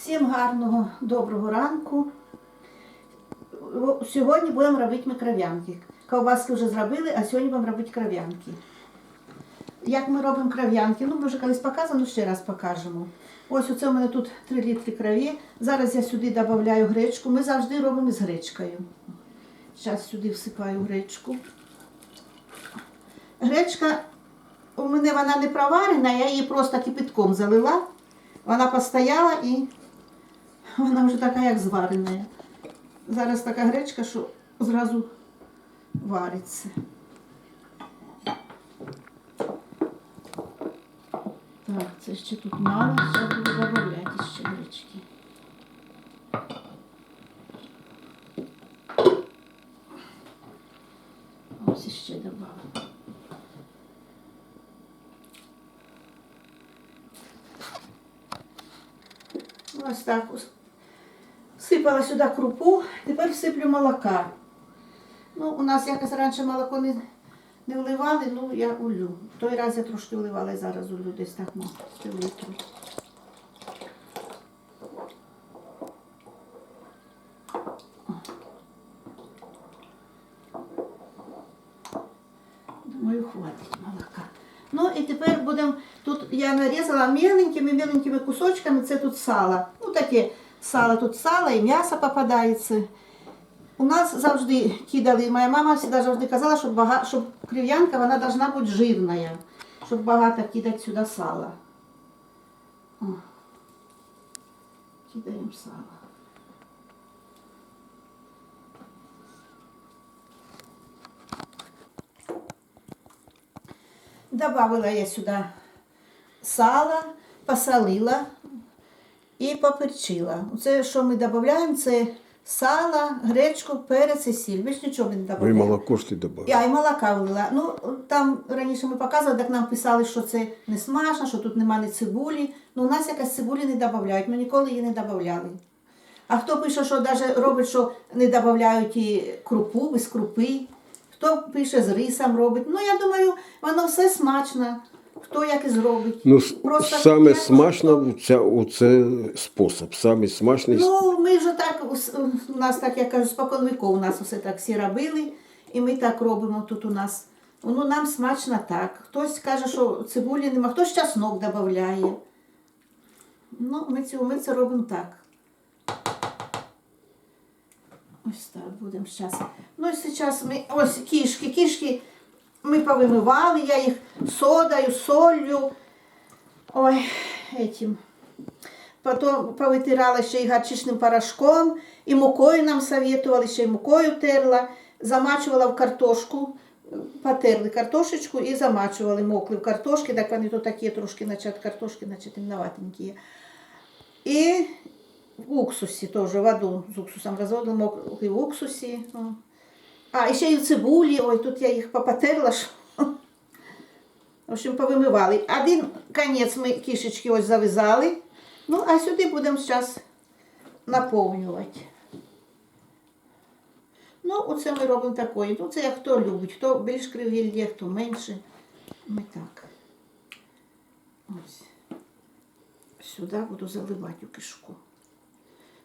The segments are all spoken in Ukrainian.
Всім гарного, доброго ранку. Сьогодні будемо робити ми кров'янки. Ковбаски вже зробили, а сьогодні будемо робити кров'янки. Як ми робимо кров'янки? Ну, ми вже колись показували, ну ще раз покажемо. Ось оце у мене тут 3 літри крові. Зараз я сюди додаю гречку. Ми завжди робимо з гречкою. Зараз сюди всипаю гречку. Гречка у мене вона не проварена, я її просто кипятком залила. Вона постояла і вона вже така, як зварена. Зараз така гречка, що зразу вариться. Так, це ще тут мало, ще буду додавати ще гречки. Ось ще додала. Ось так. ось. Всипала сюди крупу, тепер всиплю молока. Ну, у нас якось раніше молоко не, не вливали, ну я улю. В той раз я трошки вливала і зараз улю десь так ну, літру. Думаю, хватить молока. Ну і тепер будемо, тут я нарізала міленькими-міленькими кусочками, це тут сало. Ну таке сало, тут сало і м'ясо попадається. У нас завжди кидали, моя мама завжди завжди казала, щоб, бага, щоб крив'янка вона должна бути жирна, щоб багато кидати сюди сала. О. Кидаємо сало. Добавила я сюди сало, посолила І поперчила. Це, що ми додаємо, це сало, гречку, перець і сіль. Більш нічого ми не Ви молоко ж ти добавили. Я і молока влила. Ну, там раніше ми показували, так нам писали, що це не смачно, що тут немає ні цибулі. Ну, у нас якась цибулі не додають, ми ніколи її не додавали. А хто пише, що навіть робить, що не додають і крупу, без крупи. Хто пише з рисом робить. Ну, я думаю, воно все смачно. Хто як і зробить. Ну, Просто саме смачно ця, оце спосіб. Саме смачний Ну, ми вже так, у нас так, я кажу, спокон віков у нас усе так всі робили, і ми так робимо тут у нас. Ну, нам смачно так. Хтось каже, що цибулі нема, хтось часнок додає. Ну, ми, цю, ми це робимо так. Ось так будемо зараз. Ну і зараз ми ось кішки, кішки ми повимивали, я їх содою, солью. Ой, этим. Потім повитирала ще й гарчичним порошком, і мукою нам советували, ще й мукою терла, замачувала в картошку, потерли картошечку і замачували, мокли в картошки, так вони то такі трошки, від картошки, наче темноватенькі. І в уксусі теж воду з уксусом розводила, мокли в уксусі. А, і ще й в цибулі, ой, тут я їх попотерла. що- В общем, повимивали. Один конець ми кішечки ось зав'язали. Ну, а сюди будемо зараз наповнювати. Ну, оце ми робимо такої. Ну, це як хто любить, хто більш криві хто менше. Ми так. Ось. Сюди буду заливати у кишку.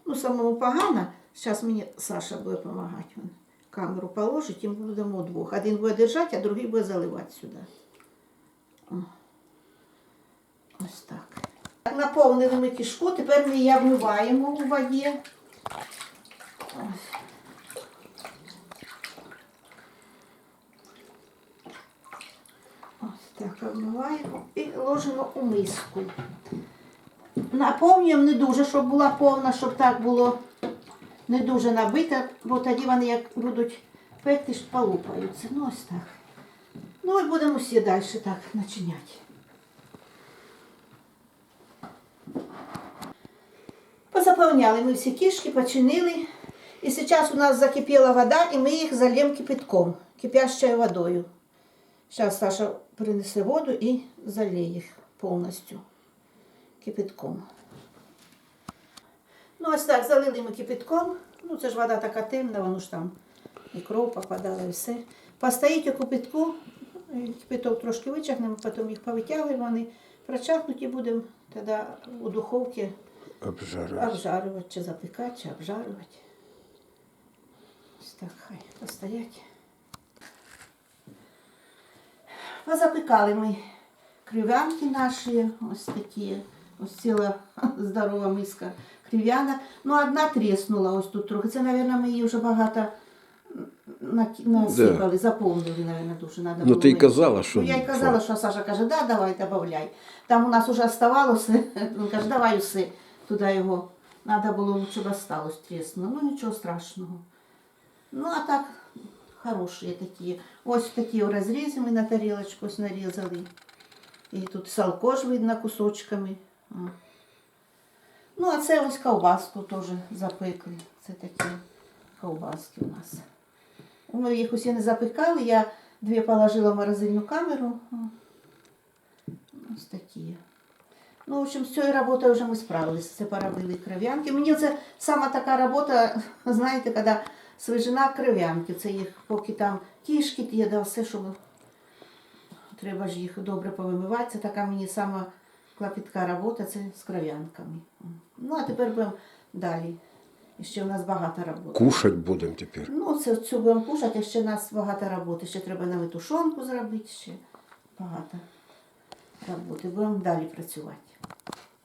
Ну, самому погано. Зараз мені Саша буде допомагати. Камеру положить, і ми будемо удвох. Один буде держати, а другий буде заливати сюди. Ось так. Наповнили ми кишку, тепер ми її обмиваємо у воді. Ось. Так обмиваємо і ложимо у миску. Наповнюємо не дуже, щоб була повна, щоб так було не дуже набита, бо тоді вони як будуть пекти, полупаються. Ну ось так. Ну і будемо всі далі так начиняти. Позаповняли ми всі кішки, починили. І зараз у нас закипіла вода, і ми їх зальємо кипятком, кипящою водою. Зараз Саша принесе воду і залє їх повністю кипятком. Ну, ось так, залили ми кипятком. Ну, це ж вода така темна, воно ж там і кров попадала, і все. Постоїть у кипятку, кипяток трошки вичахнемо, потім їх повитягуємо, вони прочахнуть і будемо тоді у духовці Обжарювати. Обжарувати чи запікати, чи обжарувати. Ось так хай постоять. Позапікали ми крив'янки наші, ось такі. Ось ціла здорова миска крив'янок. Ну, одна тріснула ось тут трохи. Це, мабуть, ми її вже багато насипали, заповнили, мабуть, дуже. Надо Ну, ти й казала, що Ну, я й казала, що Саша каже, да, давай, добавляй. Там у нас вже оставалося, він каже, давай усе туди його. Треба було, щоб осталось тріснуло. Ну, нічого страшного. Ну, а так, хороші такі. Ось такі в розрізі ми на тарілочку ось нарізали. І тут салко ж видно кусочками. Ну, а це ось ковбаску теж запекли. Це такі ковбаски у нас. Ми їх усі не запекали, я дві положила в морозильну камеру. Ось такі. Ну, в общем, з цією роботою вже ми справилися. Це поробили кров'янки. Мені це сама така робота, знаєте, коли свіжина кров'янки. Це їх поки там кішки є, да все, щоб треба ж їх добре повимивати. Це така мені сама клопітка робота, це з кров'янками. Ну, а тепер будемо далі. І ще в нас багато роботи. Кушать будемо тепер. Ну, це цю будемо кушати, а ще в нас багато роботи. Ще треба нам і тушонку зробити, ще багато роботи. Будемо далі працювати.